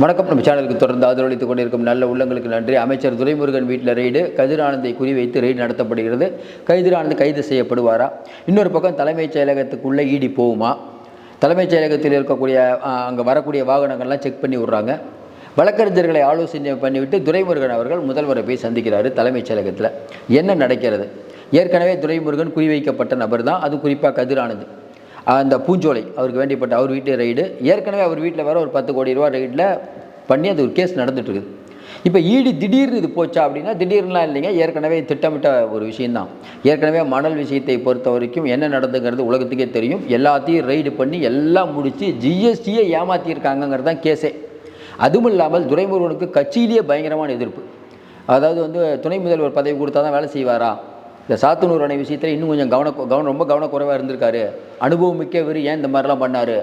வணக்கம். நம்ம சேனலுக்கு தொடர்ந்து ஆதரவளித்துக் கொண்டிருக்கும் நல்ல உள்ளங்களுக்கு நன்றி. அமைச்சர் துரைமுருகன் வீட்டில் ரெய்டு கதிரானந்தை குறிவைத்து ரெய்டு நடத்தப்படுகிறது. கதிரானந்த் கைது செய்யப்படுவாரா? இன்னொரு பக்கம் தலைமைச் செயலகத்துக்குள்ளே ஈடி போகுமா? தலைமைச் செயலகத்தில் இருக்கக்கூடிய அங்கே வரக்கூடிய வாகனங்கள்லாம் செக் பண்ணி விட்றாங்க. வழக்கறிஞர்களை ஆலோசனை பண்ணிவிட்டு துரைமுருகன் அவர்கள் முதல்வரை போய் சந்திக்கிறாரு தலைமைச் செயலகத்தில். என்ன நடக்கிறது? ஏற்கனவே துரைமுருகன் குறிவைக்கப்பட்ட நபர் தான் அது குறிப்பாக கதிரானது அந்த பூஞ்சோலை அவருக்கு வேண்டியப்பட்ட அவர் வீட்டு ரைடு ஏற்கனவே அவர் வீட்டில் வேறு ஒரு பத்து கோடி ரூபா ரைடில் பண்ணி அது ஒரு கேஸ் நடந்துட்டு இப்போ ஈடி திடீர்னு இது போச்சா அப்படின்னா திடீர்னுலாம் இல்லைங்க. ஏற்கனவே திட்டமிட்ட ஒரு விஷயந்தான் ஏற்கனவே மணல் விஷயத்தை பொறுத்த வரைக்கும் என்ன நடந்துங்கிறது உலகத்துக்கே தெரியும். எல்லாத்தையும் ரைடு பண்ணி எல்லாம் முடித்து ஜிஎஸ்டியை ஏமாற்றியிருக்காங்கங்கிறது தான் கேஸே அதுவும் இல்லாமல் துரைமுருகனுக்கு கட்சியிலேயே பயங்கரமான எதிர்ப்பு. அதாவது வந்து துணை முதல்வர் பதவி கொடுத்தா தான் வேலை செய்வாரா? இந்த சாத்தனூர் அணை விஷயத்தில் இன்னும் கொஞ்சம் கவன கவனம் ரொம்ப கவனக்குறைவாக இருந்திருக்காரு. அனுபவம் மிக்கவர் ஏன் இந்த மாதிரிலாம் பண்ணார்?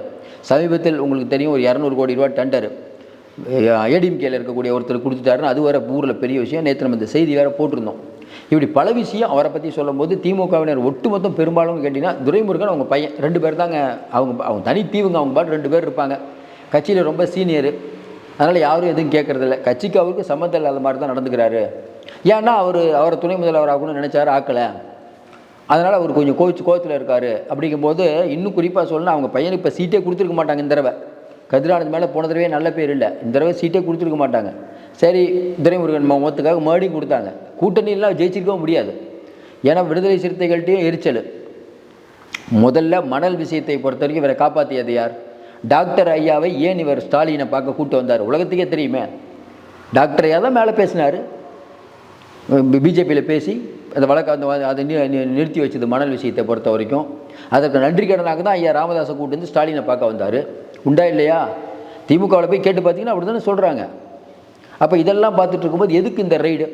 சமீபத்தில் உங்களுக்கு தெரியும் ஒரு இரநூறு கோடி ரூபா டெண்டர் ஏடிஎம்கேல இருக்கக்கூடிய ஒருத்தர் கொடுத்துட்டாருன்னு அது வேறு ஊரில் பெரிய விஷயம். நேற்று நம்ம இந்த செய்தி வேறு போட்டிருந்தோம். இப்படி பல விஷயம் அவரை பற்றி சொல்லும்போது திமுகவினர் ஒட்டுமொத்தம் பெரும்பாலும் கேட்டிங்கன்னா துரைமுருகன் அவங்க பையன் ரெண்டு பேர் தாங்க அவங்க அவங்க தனி தீவுங்க அவங்க பாட்டு ரெண்டு பேர் இருப்பாங்க. கட்சியில் ரொம்ப சீனியரு. அதனால் யாரும் எதுவும் கேட்குறதில்ல கட்சிக்கு அவருக்கு சம்மந்தம் இல்லாத மாதிரி தான் நடந்துக்கிறாரு. ஏன்னா அவர் அவரை துணை முதல்வர் ஆகணும்னு நினச்சாரு ஆக்கலை. அதனால் அவர் கொஞ்சம் கோவிச்சு கோவத்தில் இருக்கார். அப்படிங்கும்போது இன்னும் குறிப்பாக சொல்லணும் அவங்க பையனுக்கு இப்போ சீட்டே கொடுத்துருக்க மாட்டாங்க இந்த தடவை. கதிரானது மேலே போன தடவையே நல்ல பேர் இல்லை. இந்த தடவை சீட்டே கொடுத்துருக்க மாட்டாங்க. சரி துரைமுருகன் முகத்துக்காக மறுபடியும் கொடுத்தாங்க. கூட்டணியெல்லாம் ஜெயிச்சிருக்கவும் முடியாது. ஏன்னா விடுதலை சிறுத்தைகள்கிட்டையும் எரிச்சல். முதல்ல மணல் விஷயத்தை பொறுத்த வரைக்கும் இவரை காப்பாற்றியது யார்? டாக்டர் ஐயாவை ஏன் இவர் ஸ்டாலினை பார்க்க கூட்டு வந்தார்? உலகத்துக்கே தெரியுமே. டாக்டர் ஐயா தான் மேலே பேசினார். பிஜேபியில் பேசி அந்த வழக்கு அந்த அதை நிறுத்தி வச்சது மணல் விஷயத்தை பொறுத்த வரைக்கும். அதற்கு நன்றி கடனாக தான் ஐயா ராமதாஸை கூட்டு வந்து ஸ்டாலினை பார்க்க வந்தார். உண்டா இல்லையா? திமுகவில் போய் கேட்டு பார்த்தீங்கன்னா அப்படி தானே சொல்கிறாங்க அப்போ இதெல்லாம் பார்த்துட்டு இருக்கும்போது எதுக்கு இந்த ரைடு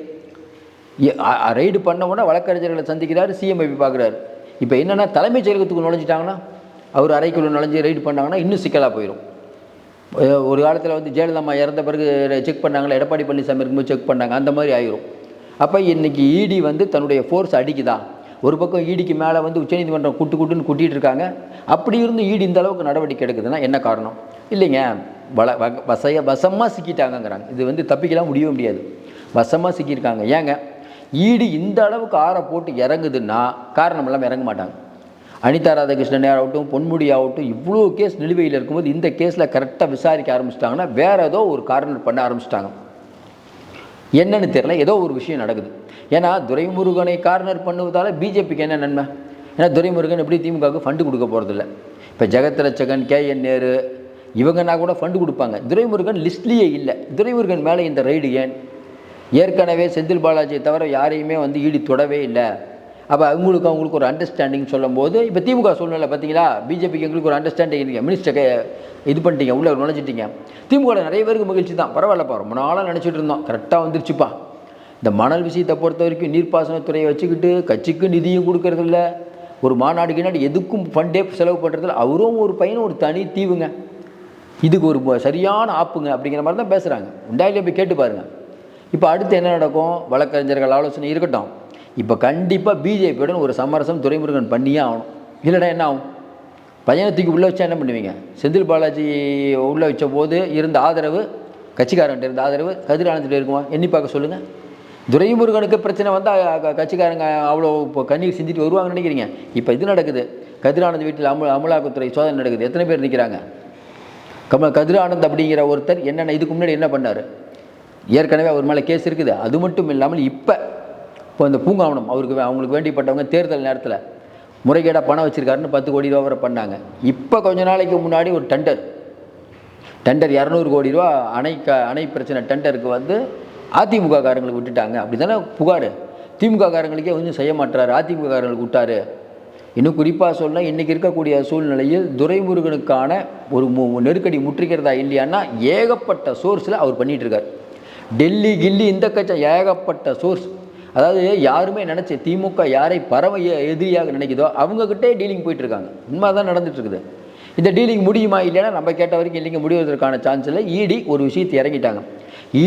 ரைடு பண்ண உடனே வழக்கறிஞர்களை சந்திக்கிறார் சிஎம் போய் பார்க்குறாரு. இப்போ என்னென்னா தலைமைச் செயலகத்துக்கு நுழைஞ்சிட்டாங்கன்னா அவர் அறைக்குள்ள நுழைஞ்சு ரைடு பண்ணாங்கன்னா இன்னும் சிக்கலாக போயிடும் ஒரு காலத்தில் வந்து ஜெயலலிதா இறந்த பிறகு செக் பண்ணாங்களா? எடப்பாடி பழனிசாமி இருக்கும்போது செக் பண்ணாங்க. அந்த மாதிரி ஆயிரும். அப்போ இன்றைக்கி இடி வந்து தன்னுடைய ஃபோர்ஸ் அடிக்குதா? ஒரு பக்கம் ஈடிக்கு மேலே வந்து உச்சநீதிமன்றம் குட்டு குட்டுன்னு கூட்டிகிட்டு இருக்காங்க. அப்படி இருந்து ஈடி இந்த அளவுக்கு நடவடிக்கை எடுக்குதுன்னா என்ன காரணம்? இல்லைங்க. வள வ- வசைய வசமாக சிக்கிட்டாங்கங்கிறாங்க. இது வந்து தப்பிக்கலாம் முடியவே முடியாது. வசமாக சிக்கியிருக்காங்க. ஏங்க? ஈடு இந்த அளவுக்கு ஆற போட்டு இறங்குதுன்னா காரணம் இல்லாமல் இறங்க மாட்டாங்க. அனிதா ராதாகிருஷ்ணன் ஆகட்டும் பொன்முடி ஆகட்டும் இவ்வளோ கேஸ் நிலுவையில் இருக்கும்போது இந்த கேஸில் கரெக்டாக விசாரிக்க ஆரம்பிச்சிட்டாங்கன்னா வேறு ஏதோ ஒரு காரணம் பண்ண ஆரம்பிச்சிட்டாங்க. என்னன்னு தெரியல. ஏதோ ஒரு விஷயம் நடக்குது. ஏன்னா துரைமுருகனை கார்னர் பண்ணுவதால் பிஜேபிக்கு என்ன நன்மை? ஏன்னா துரைமுருகன் எப்படி திமுகவுக்கு ஃபண்டு கொடுக்க போகிறதில்ல இப்போ ஜெகத் ரட்சகன் கே என் நேரு இவங்கன்னா கூட ஃபண்டு கொடுப்பாங்க. துரைமுருகன் லிஸ்ட்லேயே இல்லை. துரைமுருகன் மேலே இந்த ரைடு ஏன்? ஏற்கனவே செந்தில் பாலாஜியை தவிர யாரையுமே வந்து ஈடு தொடவே இல்லை. அப்போ அவங்களுக்கு அவங்களுக்கு ஒரு அண்டர்ஸ்டாண்டிங் சொல்லும்போது இப்போ திமுக சூழ்நிலை பார்த்தீங்களா பிஜேபிக்கு எங்களுக்கு ஒரு அண்டர்ஸ்டாண்டிங் இருக்குது மினிஸ்டர் இது பண்ணிட்டீங்க உள்ளே நுழைஞ்சிட்டீங்க. திமுக நிறைய பேருக்கு மகிழ்ச்சி தான். பரவாயில்லப்பா ரொம்ப நாளாக நினச்சிட்டு இருந்தோம். கரெக்டாக வந்துருச்சுப்பா. இந்த மணல் விஷயத்தை பொறுத்த வரைக்கும் நீர்ப்பாசனத்துறையை வச்சுக்கிட்டு கட்சிக்கு நிதியும் கொடுக்கறதில்ல ஒரு மாநாடு கிநாடு எதுக்கும் ஃபண்டே செலவு பண்ணுறதில்ல அவரும் ஒரு பையனும் ஒரு தனி தீவுங்க. இதுக்கு ஒரு சரியான ஆப்புங்க அப்படிங்கிற மாதிரி தான் பேசுகிறாங்க உண்டாயிலே போய் கேட்டு பாருங்கள் இப்போ அடுத்து என்ன நடக்கும்? வழக்கறிஞர்கள் ஆலோசனை இருக்கட்டும். இப்போ கண்டிப்பாக பிஜேபியுடன் ஒரு சமரசம் துரைமுருகன் பண்ணியே ஆகணும். இல்லைடா என்ன ஆகும்? பையனை தூக்கி உள்ளே வச்சா என்ன பண்ணுவீங்க? செந்தில் பாலாஜி உள்ளே வச்ச போது இருந்த ஆதரவு கட்சிக்காரன்ட்ட இருந்த ஆதரவு கதிரானந்தில் இருக்குமா? எண்ணி பார்க்க சொல்லுங்கள் துரைமுருகனுக்கு பிரச்சனை வந்தால் கட்சிக்காரங்க அவ்வளோ இப்போ கண்ணீர் சிந்திட்டு வருவாங்கன்னு நினைக்கிறீங்க. இப்போ இது நடக்குது. கதிரானந்த் வீட்டில் அமு அமலாக்கத்துறை சோதனை நடக்குது. எத்தனை பேர் நிற்கிறாங்க கமல் கதிரானந்த் அப்படிங்கிற ஒருத்தர் என்னென்ன இதுக்கு முன்னாடி என்ன பண்ணார்? ஏற்கனவே அவர் மேலே கேஸ் இருக்குது. அது மட்டும் இல்லாமல் இப்போ இப்போ இந்த பூங்காவனம் அவருக்கு வே- அவங்களுக்கு வேண்டிப்பட்டவங்க தேர்தல் நேரத்தில் முறைகேடாக பணம் வச்சுருக்காருன்னு பத்து கோடி ரூபா வரை பண்ணாங்க. இப்போ கொஞ்ச நாளைக்கு முன்னாடி ஒரு டெண்டர் டெண்டர் இரநூறு கோடி ரூபா அணை க அணை பிரச்சனை டெண்டருக்கு வந்து அதிமுக காரங்களுக்கு விட்டுட்டாங்க. அப்படி தானே புகார்? திமுக காரங்களுக்கே கொஞ்சம் செய்ய மாட்டாரு அதிமுக காரங்களுக்கு விட்டாரு. இன்னும் குறிப்பாக சொன்னால் இன்றைக்கி இருக்கக்கூடிய சூழ்நிலையில் துரைமுருகனுக்கான ஒரு மு- நெருக்கடி முற்றுகிறதா இல்லையான்னா ஏகப்பட்ட சோர்ஸில் அவர் பண்ணிகிட்ருக்கார் டெல்லி கில்லி இந்த கட்சி ஏகப்பட்ட சோர்ஸ் அதாவது யாருமே நினச்சி திமுக யாரை பறவை எதிரியாக நினைக்குதோ அவங்கக்கிட்டே டீலிங் போயிட்டுருக்காங்க. உண்மை தான் நடந்துட்டுருக்குது. இந்த டீலிங் முடியுமா இல்லைன்னா நம்ம கேட்ட வரைக்கும் இல்லைங்க முடிவதற்கான சான்ஸ் இல்லை. இடி ஒரு விஷயத்தை இறங்கிட்டாங்க.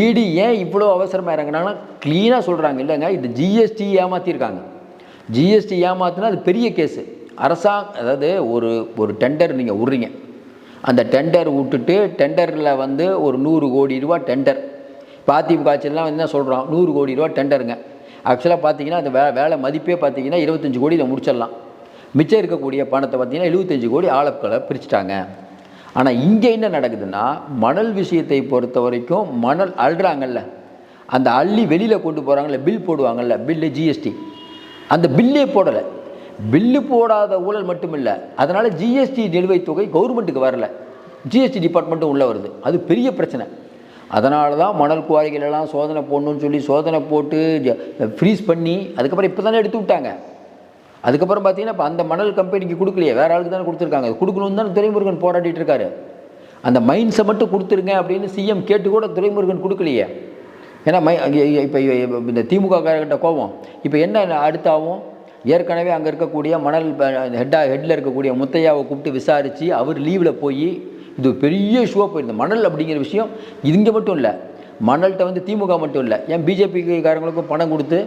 இடி ஏன் இவ்வளோ அவசரமாக இறங்கினாங்கன்னா க்ளீனாக சொல்கிறாங்க இல்லைங்க இது ஜிஎஸ்டி ஏமாற்றிருக்காங்க ஜிஎஸ்டி ஏமாத்தினா அது பெரிய கேஸு அரசாங்க அதாவது ஒரு ஒரு டெண்டர் நீங்கள் விட்றீங்க. அந்த டெண்டர் விட்டுட்டு டெண்டரில் வந்து ஒரு நூறு கோடி ரூபா டெண்டர் இப்போ அதிமுக ஆட்சியெல்லாம் வந்து என்ன சொல்கிறோம் நூறு கோடி ரூபா டெண்டருங்க ஆக்சுவலாக பார்த்தீங்கன்னா அந்த வே வேலை மதிப்பே பார்த்தீங்கன்னா இருபத்தஞ்சி கோடி இதை முடிச்சிடலாம். மிச்சம் இருக்கக்கூடிய பணத்தை பார்த்தீங்கன்னா எழுபத்தஞ்சு கோடி ஆளப்களை பிரிச்சுட்டாங்க. ஆனால் இங்கே என்ன நடக்குதுன்னா மணல் விஷயத்தை பொறுத்த வரைக்கும் மணல் அள்ளுறாங்கல்ல. அந்த அள்ளி வெளியில் கொண்டு போகிறாங்கல்ல பில் போடுவாங்கல்ல பில்லு ஜிஎஸ்டி அந்த பில்லே போடலை. பில்லு போடாத ஊழல் மட்டும் இல்லை அதனால் ஜிஎஸ்டி நிலுவைத் தொகை கவர்மெண்ட்டுக்கு வரல. ஜிஎஸ்டி டிபார்ட்மெண்ட்டும் உள்ளே வருது. அது பெரிய பிரச்சனை. அதனால தான் மணல் குவாரிகள் எல்லாம் சோதனை போடணும்னு சொல்லி சோதனை போட்டு ஃப்ரீஸ் பண்ணி அதுக்கப்புறம் இப்போ தானே எடுத்து விட்டாங்க. அதுக்கப்புறம் பார்த்தீங்கன்னா இப்போ அந்த மணல் கம்பெனிக்கு கொடுக்கலையே வேறு ஆளுக்கு தானே கொடுத்துருக்காங்க. கொடுக்கணும்னு தான் துரைமுருகன் போராடிட்டு இருக்காரு. அந்த மைன்ஸை மட்டும் கொடுத்துருங்க அப்படின்னு சிஎம் கேட்டு கூட துரைமுருகன் கொடுக்கலையே. ஏன்னா மை இப்போ இந்த திமுக காரர்கிட்ட கோபம். இப்போ என்ன அடுத்தாவும் ஏற்கனவே அங்கே இருக்கக்கூடிய மணல் ஹெட்டாக ஹெட்டில் இருக்கக்கூடிய முத்தையாவை கூப்பிட்டு விசாரித்து அவர் லீவில் போய் இது பெரிய ஷோ போயிருந்த. மணல் அப்படிங்கிற விஷயம் இங்கே மட்டும் இல்லை. மணல்கிட்ட வந்து திமுக மட்டும் இல்லை. ஏன் பிஜேபி காரங்களுக்கும் பணம் கொடுத்து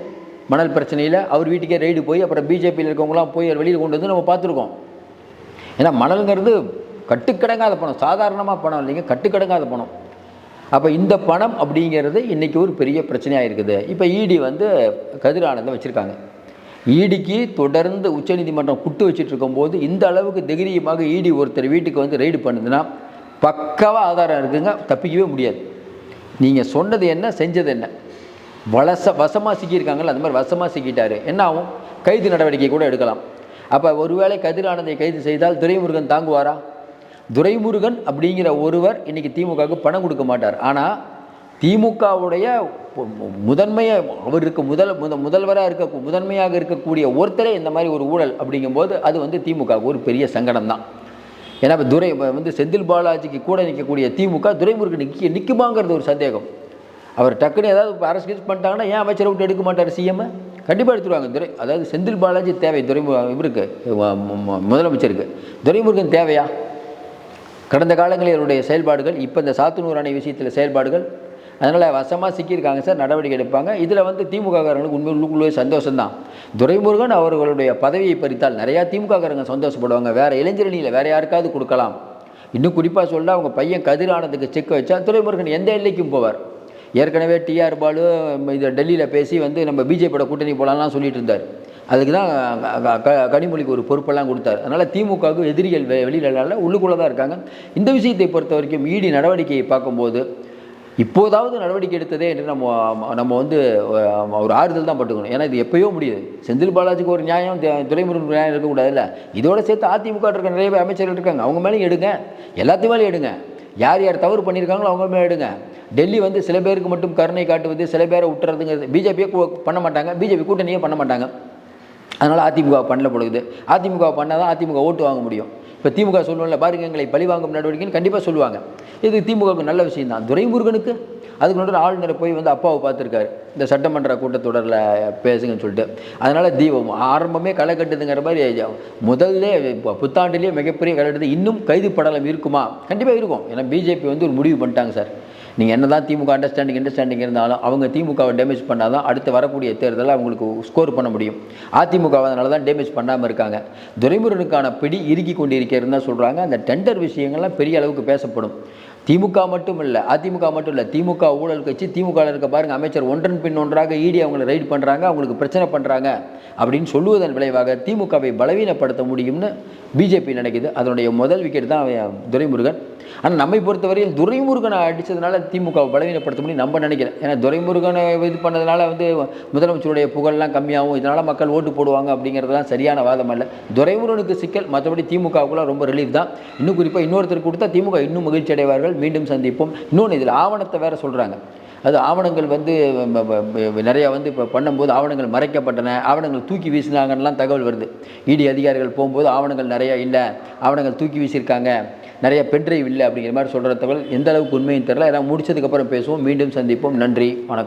மணல் பிரச்சனையில் அவர் வீட்டுக்கே ரெய்டு போய் அப்புறம் பிஜேபியில் இருக்கவங்களாம் போய் வெளியில் கொண்டு வந்து நம்ம பார்த்துருக்கோம். ஏன்னா மணலுங்கிறது கட்டுக்கடங்காத பணம். சாதாரணமாக பணம் இல்லைங்க கட்டுக்கடங்காத பணம். அப்போ இந்த பணம் அப்படிங்கிறது இன்றைக்கி ஒரு பெரிய பிரச்சனையாக இருக்குது. இப்போ இடி வந்து கதிரானந்தம் வச்சுருக்காங்க. ஈடிக்கு தொடர்ந்து உச்சநீதிமன்றம் குட்டு வச்சுட்டு இருக்கும்போது இந்த அளவுக்கு தைரியமாக ஈடி ஒருத்தர் வீட்டுக்கு வந்து ரெய்டு பண்ணுதுன்னா பக்காவாக ஆதாரம் இருக்குங்க தப்பிக்கவே முடியாது. நீங்கள் சொன்னது என்ன செஞ்சது என்ன? வலச வசமாக சிக்கியிருக்காங்கல்ல அந்த மாதிரி வசமாக சிக்கிட்டார். என்ன ஆகும்? கைது நடவடிக்கை கூட எடுக்கலாம். அப்போ ஒருவேளை கதிரானந்தை கைது செய்தால் துரைமுருகன் தாங்குவாரா? துரைமுருகன் அப்படிங்கிற ஒருவர் இன்றைக்கி திமுகவுக்கு பணம் கொடுக்க மாட்டார். ஆனால் திமுகவுடைய முதன்மையாக அவர் இருக்க முதல் முத முதல்வராக இருக்க முதன்மையாக இருக்கக்கூடிய ஒருத்தரே இந்த மாதிரி ஒரு ஊழல் அப்படிங்கும்போது அது வந்து திமுக ஒரு பெரிய சங்கடம் தான். ஏன்னா இப்போ துரை வந்து செந்தில் பாலாஜிக்கு கூட நிற்கக்கூடிய திமுக துரைமுருகன் நிற்க நிற்குமாங்கிறது ஒரு சந்தேகம். அவர் டக்குன்னு ஏதாவது இப்போ அரசு கிஸ் பண்ணிட்டாங்கன்னா ஏன் அமைச்சரை விட்டு எடுக்க மாட்டார் சிஎம் கண்டிப்பாக எடுத்துருவாங்க துரை அதாவது செந்தில் பாலாஜி தேவை துறைமுக இவருக்கு முதலமைச்சருக்கு. துரைமுருகன் தேவையா? கடந்த காலங்களில் அவருடைய செயல்பாடுகள் இப்போ இந்த சாத்துனூர் அணை விஷயத்தில் செயல்பாடுகள் அதனால் வசமாக சிக்கியிருக்காங்க சார் நடவடிக்கை எடுப்பாங்க. இதில் வந்து திமுககாரங்களுக்கு உண்மை உள்ளுக்குள்ளே சந்தோஷம்தான். துரைமுருகன் அவர்களுடைய பதவியை பறித்தால் நிறையா திமுககாரங்க சந்தோஷப்படுவாங்க. வேறு இளைஞரணியில் வேறு யாருக்காவது கொடுக்கலாம். இன்னும் குறிப்பாக சொல்ல அவங்க பையன் கதிரானதுக்கு செக் வச்சா துரைமுருகன் எந்த எல்லைக்கும் போவார். ஏற்கனவே டிஆர் பாலு இது டெல்லியில் பேசி வந்து நம்ம பிஜேபியோட கூட்டணி போகலாம்லாம் சொல்லிட்டு இருந்தார். அதுக்கு தான் க- கனிமொழிக்கு ஒரு பொறுப்பெல்லாம் கொடுத்தார். அதனால் திமுகவுக்கு எதிரிகள் வெ வெளியில உள்ளுக்குள்ளே தான் இருக்காங்க. இந்த விஷயத்தை பொறுத்த வரைக்கும் இடி நடவடிக்கையை பார்க்கும்போது இப்போதாவது நடவடிக்கை எடுத்ததே என்று நம்ம நம்ம வந்து ஒரு ஆறுதல் தான் பட்டுக்கணும். ஏன்னா இது எப்பயோ முடியுது. செந்தில் பாலாஜிக்கு ஒரு நியாயம் தி- நியாயம் நியாயம் இருக்கக்கூடாதுல்ல இதோட சேர்த்து அதிமுக இருக்க நிறைய பேர் அமைச்சர்கள் இருக்காங்க. அவங்க மேலேயும் எடுங்க. எல்லாத்து மேலேயும் எடுங்க. யார் யார் தவறு பண்ணியிருக்காங்களோ அவங்க மேலே எடுங்க. டெல்லி வந்து சில பேருக்கு மட்டும் கருணை காட்டுவது சில பேரை விட்டுறதுங்கிறது பிஜேபியே பண்ண மாட்டாங்க. பிஜேபி கூட்டணியே பண்ண மாட்டாங்க. அதனால் அதிமுக பண்ணல பொழுது அதிமுக பண்ணால் தான் அதிமுக ஓட்டு வாங்க முடியும். இப்போ திமுக சொல்லுவோம்ல பாருங்க எங்களை பழி வாங்கும் நடவடிக்கைன்னு கண்டிப்பாக சொல்லுவாங்க. இது திமுகவுக்கு நல்ல விஷயம் தான் துரைமுருகனுக்கு அதுக்கு முன்னாடி ஆளுநரை போய் வந்து அப்பாவை பார்த்துருக்காரு. இந்த சட்டமன்ற கூட்டத்தொடரில் பேசுங்கன்னு சொல்லிட்டு. அதனால் தீபம் ஆரம்பமே களை கட்டுதுங்கிற மாதிரி முதல்ல இப்போ புத்தாண்டுலேயே மிகப்பெரிய களை கட்டுது இன்னும் கைது படலம் இருக்குமா? கண்டிப்பாக இருக்கும். ஏன்னா பிஜேபி வந்து ஒரு முடிவு பண்ணிட்டாங்க சார். நீங்கள் என்ன தான் திமுக அண்டர்ஸ்டாண்டிங் அண்டர்ஸ்டாண்டிங் இருந்தாலும் அவங்க திமுகவை டேமேஜ் பண்ணால் தான் அடுத்து வரக்கூடிய தேர்தலில் அவங்களுக்கு ஸ்கோர் பண்ண முடியும். அதிமுக அதனால தான் டேமேஜ் பண்ணாமல் இருக்காங்க. துரைமுருகனுக்கான பிடி இறுக்கி கொண்டு இருக்கிறதுன்னு தான் சொல்கிறாங்க அந்த டெண்டர் விஷயங்கள்லாம் பெரிய அளவுக்கு பேசப்படும். திமுக மட்டும் இல்லை அதிமுக மட்டும் இல்லை திமுக ஊழல் கட்சி திமுக இருக்க பாருங்க அமைச்சர் ஒன்றன் பின் ஒன்றாக ஈடி அவங்களை ரைட் பண்ணுறாங்க அவங்களுக்கு பிரச்சனை பண்ணுறாங்க அப்படின்னு சொல்லுவதன் விளைவாக திமுகவை பலவீனப்படுத்த முடியும்னு பிஜேபி நினைக்குது. அதனுடைய முதல் விக்கெட் தான் அவன் துரைமுருகன். ஆனால் நம்மை பொறுத்தவரையில் துரைமுருகனை அடித்ததுனால திமுக பலவீனப்படுத்த முடியும் நம்ம நினைக்கிறேன். ஏன்னா துரைமுருகனை இது பண்ணதுனால வந்து முதலமைச்சருடைய புகழ்லாம் கம்மியாகும். இதனால் மக்கள் ஓட்டு போடுவாங்க அப்படிங்கிறதுலாம் சரியான வாதம் அல்ல. துரைமுருகனுக்கு சிக்கல் மற்றபடி திமுகவுக்குலாம் ரொம்ப ரிலீஃப் தான். இன்னும் குறிப்பாக இன்னொருத்தர் கொடுத்தா திமுக இன்னும் மகிழ்ச்சி அடைவார்கள் மீண்டும் சந்திப்போம். இன்னொன்று இதில் ஆவணத்தை வேறு சொல்கிறாங்க அது ஆவணங்கள் வந்து நிறையா வந்து இப்போ பண்ணும்போது ஆவணங்கள் மறைக்கப்பட்டன ஆவணங்கள் தூக்கி வீசினாங்கன்னெலாம் தகவல் வருது. இடி அதிகாரிகள் போகும்போது ஆவணங்கள் நிறையா இல்லை ஆவணங்கள் தூக்கி வீசியிருக்காங்க நிறைய பென்ட்ரைவ் இல்லை அப்படிங்கிற மாதிரி சொல்கிற தகவல் எந்த அளவுக்கு உண்மையும் தெரில ஏன்னா முடிச்சதுக்கப்புறம் பேசுவோம். மீண்டும் சந்திப்போம். நன்றி. வணக்கம்.